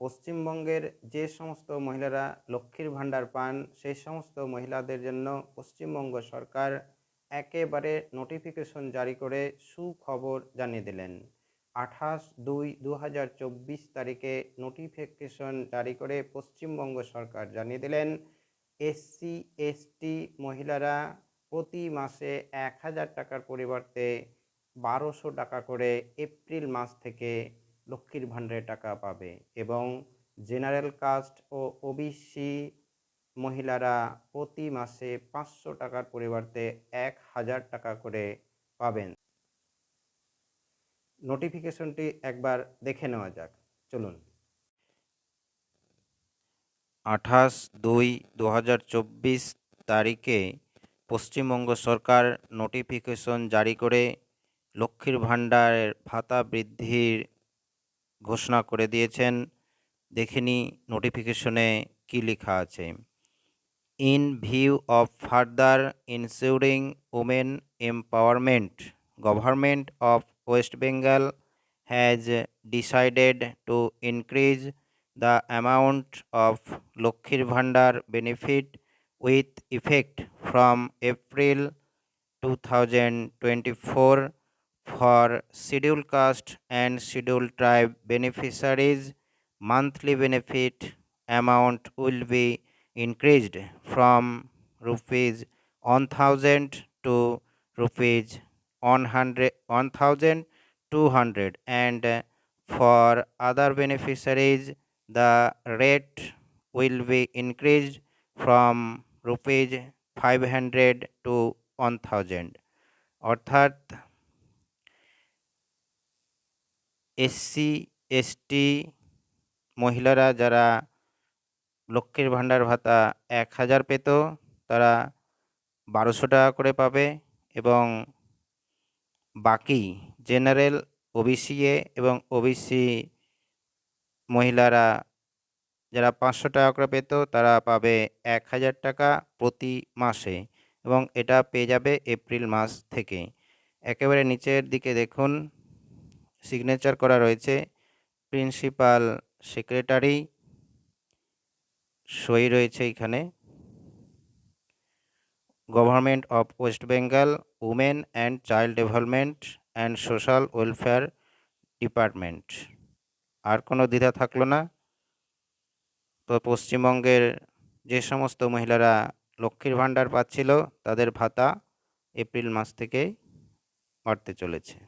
পশ্চিমবঙ্গের যে সমস্ত মহিলারা লক্ষ্মীর ভাণ্ডার পান, সেই সমস্ত মহিলাদের জন্য পশ্চিমবঙ্গ সরকার একেবারে নোটিফিকেশন জারি করে সুখবর জানিয়ে দিলেন। আঠাশ দুই দু তারিখে নোটিফিকেশন জারি করে পশ্চিমবঙ্গ সরকার জানিয়ে দিলেন, এসসি, এসটি মহিলারা প্রতি মাসে এক হাজার টাকার পরিবর্তে বারোশো টাকা করে এপ্রিল মাস থেকে লক্ষ্মীর ভাণ্ডারের টাকা পাবে এবং জেনারেল কাস্ট ও ওবিসি মহিলারা প্রতি মাসে পাঁচশো টাকার পরিবর্তে এক হাজার টাকা করে পাবেন। নোটিফিকেশনটি একবার দেখে নেওয়া যাক। চলুন। আঠাশ দুই দু হাজার চব্বিশ তারিখে পশ্চিমবঙ্গ সরকার নোটিফিকেশন জারি করে লক্ষ্মীর ভাণ্ডারের ভাতা বৃদ্ধির ঘোষণা করে দিয়েছেন। দেখিনি নোটিফিকেশনে কী লেখা আছে। In view of further ensuring women empowerment government of West Bengal has decided to increase the amount of Lokkir Bhandar benefit with effect from April 2024 for scheduled caste and scheduled tribe beneficiaries. Monthly benefit amount will be increased from rupees 1000 to rupees 100 1200 and for other beneficiaries the rate will be increased from rupees 500 to 1000 অর্থাৎ SC ST মহিলারা যারা লক্ষ্মীর ভাণ্ডার ভাতা এক হাজার পেত, তারা বারোশো টাকা করে পাবে এবং বাকি জেনারেল ওবিসি এবং ওবিসি মহিলারা যারা পাঁচশো টাকা করে পেত, তারা পাবে এক হাজার টাকা প্রতি মাসে এবং এটা পেয়ে যাবে এপ্রিল মাস থেকে। একেবারে নিচের দিকে দেখুন। সিগনেচার করা রয়েছে। প্রিন্সিপাল সেক্রেটারি সই রয়েছে এখানে। Government of West Bengal women and child development and social welfare department আর কোনো দ্বিধা থাকল না। তো পশ্চিমবঙ্গের যে সমস্ত মহিলারা লক্ষ্মীর ভাণ্ডার পাচ্ছিল, তাদের ভাতা এপ্রিল মাস থেকে বাড়তে চলেছে।